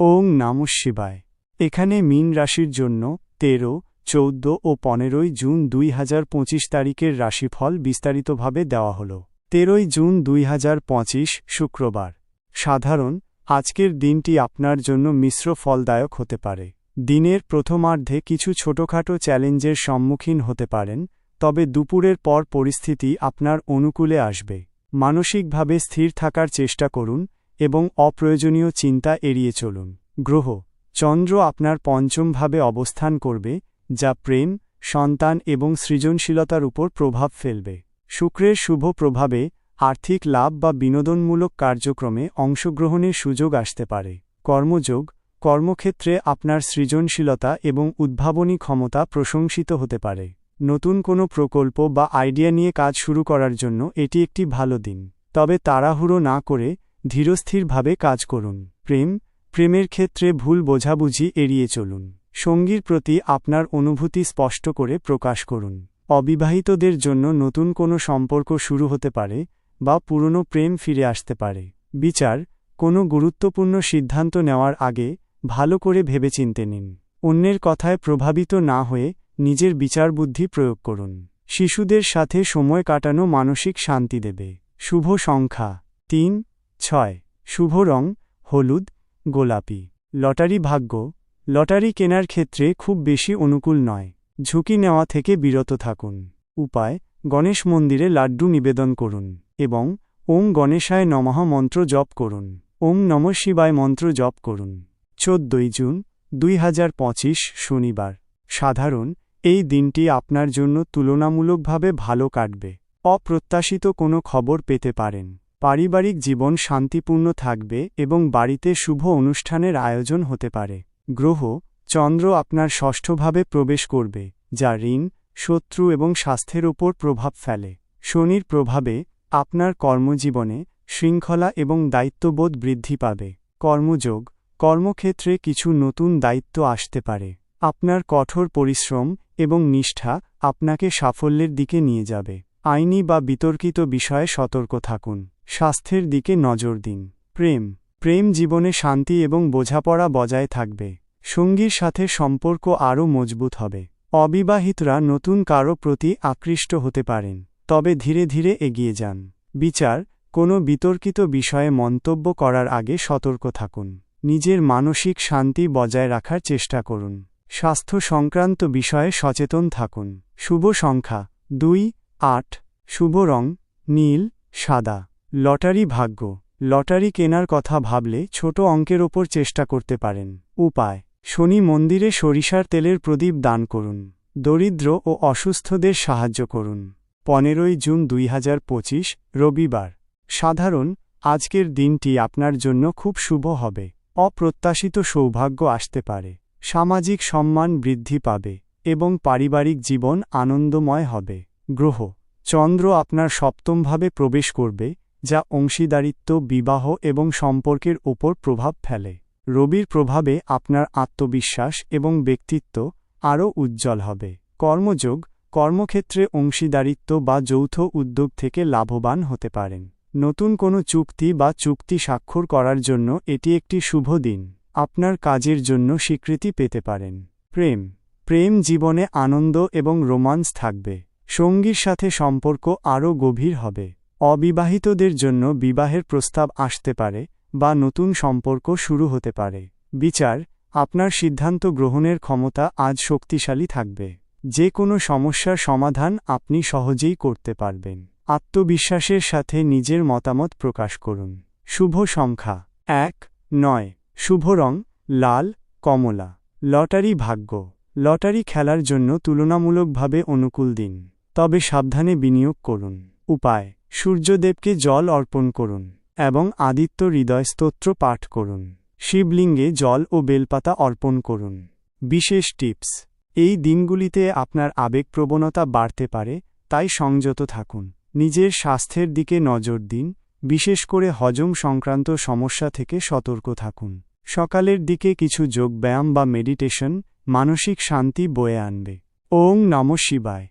ওং নম শিবায়। এখানে মীন রাশির জন্য তেরো, চৌদ্দ ও পনেরোই জুন দুই হাজার পঁচিশ তারিখের রাশিফল বিস্তারিতভাবে দেওয়া হল। তেরোই জুন দুই হাজার পঁচিশ, শুক্রবার। সাধারণ, আজকের দিনটি আপনার জন্য মিশ্র ফলদায়ক হতে পারে। দিনের প্রথমার্ধে কিছু ছোটখাটো চ্যালেঞ্জের সম্মুখীন হতে পারেন, তবে দুপুরের পর পরিস্থিতি আপনার অনুকূলে আসবে। মানসিকভাবে স্থির থাকার চেষ্টা করুন এবং অপ্রয়োজনীয় চিন্তা এড়িয়ে চলুন। গ্রহ, চন্দ্র আপনার পঞ্চমভাবে অবস্থান করবে, যা প্রেম, সন্তান এবং সৃজনশীলতার উপর প্রভাব ফেলবে। শুক্রের শুভ প্রভাবে আর্থিক লাভ বা বিনোদনমূলক কার্যক্রমে অংশগ্রহণের সুযোগ আসতে পারে। কর্মযোগ, কর্মক্ষেত্রে আপনার সৃজনশীলতা এবং উদ্ভাবনী ক্ষমতা প্রশংসিত হতে পারে। নতুন কোনো প্রকল্প বা আইডিয়া নিয়ে কাজ শুরু করার জন্য এটি একটি ভালো দিন। তবে তাড়াহুড়ো না করে ধীরস্থিরভাবে কাজ করুন। প্রেম, প্রেমের ক্ষেত্রে ভুল বোঝাবুঝি এড়িয়ে চলুন। সঙ্গীর প্রতি আপনার অনুভূতি স্পষ্ট করে প্রকাশ করুন। অবিবাহিতদের জন্য নতুন কোনো সম্পর্ক শুরু হতে পারে বা পুরনো প্রেম ফিরে আসতে পারে। বিচার, কোনো গুরুত্বপূর্ণ সিদ্ধান্ত নেওয়ার আগে ভালো করে ভেবেচিন্তে নিন। অন্যের কথায় প্রভাবিত না হয়ে নিজের বিচার বুদ্ধি প্রয়োগ করুন। শিশুদের সাথে সময় কাটানো মানসিক শান্তি দেবে। শুভ সংখ্যা, তিন ছয়। শুভ রং, হলুদ, গোলাপি। লটারি ভাগ্য, লটারি কেনার ক্ষেত্রে খুব বেশি অনুকূল নয়। ঝুঁকি নেওয়া থেকে বিরত থাকুন। উপায়, গণেশ মন্দিরে লাড্ডু নিবেদন করুন এবং ওম গণেশায় নমঃ মন্ত্র জপ করুন। ওম নম শিবায় মন্ত্র জপ করুন। চোদ্দই জুন, দুই পঁচিশ শনিবার। সাধারণ, এই দিনটি আপনার জন্য তুলনামূলকভাবে ভালো কাটবে। অপ্রত্যাশিত কোনো খবর পেতে পারেন। পারিবারিক জীবন শান্তিপূর্ণ থাকবে এবং বাড়িতে শুভ অনুষ্ঠানের আয়োজন হতে পারে। গ্রহ, চন্দ্র আপনার ষষ্ঠভাবে প্রবেশ করবে, যা ঋণ, শত্রু এবং স্বাস্থ্যের ওপর প্রভাব ফেলে। শনির প্রভাবে আপনার কর্মজীবনে শৃঙ্খলা এবং দায়িত্ববোধ বৃদ্ধি পাবে। কর্মযোগ, কর্মক্ষেত্রে কিছু নতুন দায়িত্ব আসতে পারে। আপনার কঠোর পরিশ্রম এবং নিষ্ঠা আপনাকে সাফল্যের দিকে নিয়ে যাবে। আইনি বা বিতর্কিত বিষয়ে সতর্ক থাকুন। স্বাস্থ্যের দিকে নজর দিন। প্রেম। প্রেম জীবনে শান্তি এবং বোঝাপড়া বজায় থাকবে। সঙ্গীর সাথে সম্পর্ক আরও মজবুত হবে। অবিবাহিতরা নতুন কারও প্রতি আকৃষ্ট হতে পারেন। তবে ধীরে ধীরে এগিয়ে যান। বিচার। কোনো বিতর্কিত বিষয়ে মন্তব্য করার আগে সতর্ক থাকুন। নিজের মানসিক শান্তি বজায় রাখার চেষ্টা করুন। স্বাস্থ্য সংক্রান্ত বিষয়ে সচেতন থাকুন। শুভ সংখ্যা। দুই, আট। শুভ রং। নীল, সাদা। লটারি ভাগ্য। লটারি কেনার কথা ভাবলে ছোট অঙ্কের ওপর চেষ্টা করতে পারেন। উপায়, শনি মন্দিরে সরিষার তেলের প্রদীপ দান করুন। দরিদ্র ও অসুস্থদের সাহায্য করুন। পনেরোই জুন দুই হাজার পঁচিশ, রবিবার। সাধারণ, আজকের দিনটি আপনার জন্য খুব শুভ হবে। অপ্রত্যাশিত সৌভাগ্য আসতে পারে। সামাজিক সম্মান বৃদ্ধি পাবে এবং পারিবারিক জীবন আনন্দময় হবে। গ্রহ, চন্দ্র আপনার সপ্তমভাবে প্রবেশ করবে যা অংশীদারিত্ব, বিবাহ এবং সম্পর্কের ওপর প্রভাব ফেলে। রবির প্রভাবে আপনার আত্মবিশ্বাস এবং ব্যক্তিত্ব আরও উজ্জ্বল হবে। কর্মযোগ, কর্মক্ষেত্রে অংশীদারিত্ব বা যৌথ উদ্যোগ থেকে লাভবান হতে পারেন। নতুন কোনো চুক্তি বা চুক্তি স্বাক্ষর করার জন্য এটি একটি শুভ দিন। আপনার কাজের জন্য স্বীকৃতি পেতে পারেন। প্রেম প্রেম জীবনে আনন্দ এবং রোমান্স থাকবে। সঙ্গীর সাথে সম্পর্ক আরও গভীর হবে। অবিবাহিতদের জন্য বিবাহের প্রস্তাব আসতে পারে বা নতুন সম্পর্ক শুরু হতে পারে। বিচার, আপনার সিদ্ধান্ত গ্রহণের ক্ষমতা আজ শক্তিশালী থাকবে। যে কোনো সমস্যার সমাধান আপনি সহজেই করতে পারবেন। আত্মবিশ্বাসের সাথে নিজের মতামত প্রকাশ করুন। শুভ সংখ্যা। এক, নয়। শুভ রং, লাল, কমলা। লটারি ভাগ্য। লটারি খেলার জন্য তুলনামূলকভাবে অনুকূল দিন। তবে সাবধানে বিনিয়োগ করুন। উপায়। সূর্যদেবকে জল অর্পণ করুন এবং আদিত্য হৃদয় স্তোত্র পাঠ করুন। শিবলিঙ্গে জল ও বেলপাতা অর্পণ করুন। বিশেষ টিপস, এই দিনগুলিতে আপনার আবেগ প্রবণতা বাড়তে পারে, তাই সংযত থাকুন। নিজের স্বাস্থ্যের দিকে নজর দিন, বিশেষ করে হজম সংক্রান্ত সমস্যা থেকে সতর্ক থাকুন। সকালের দিকে কিছু যোগব্যায়াম বা মেডিটেশন মানসিক শান্তি বয়ে আনবে। ওং নম শিবায়।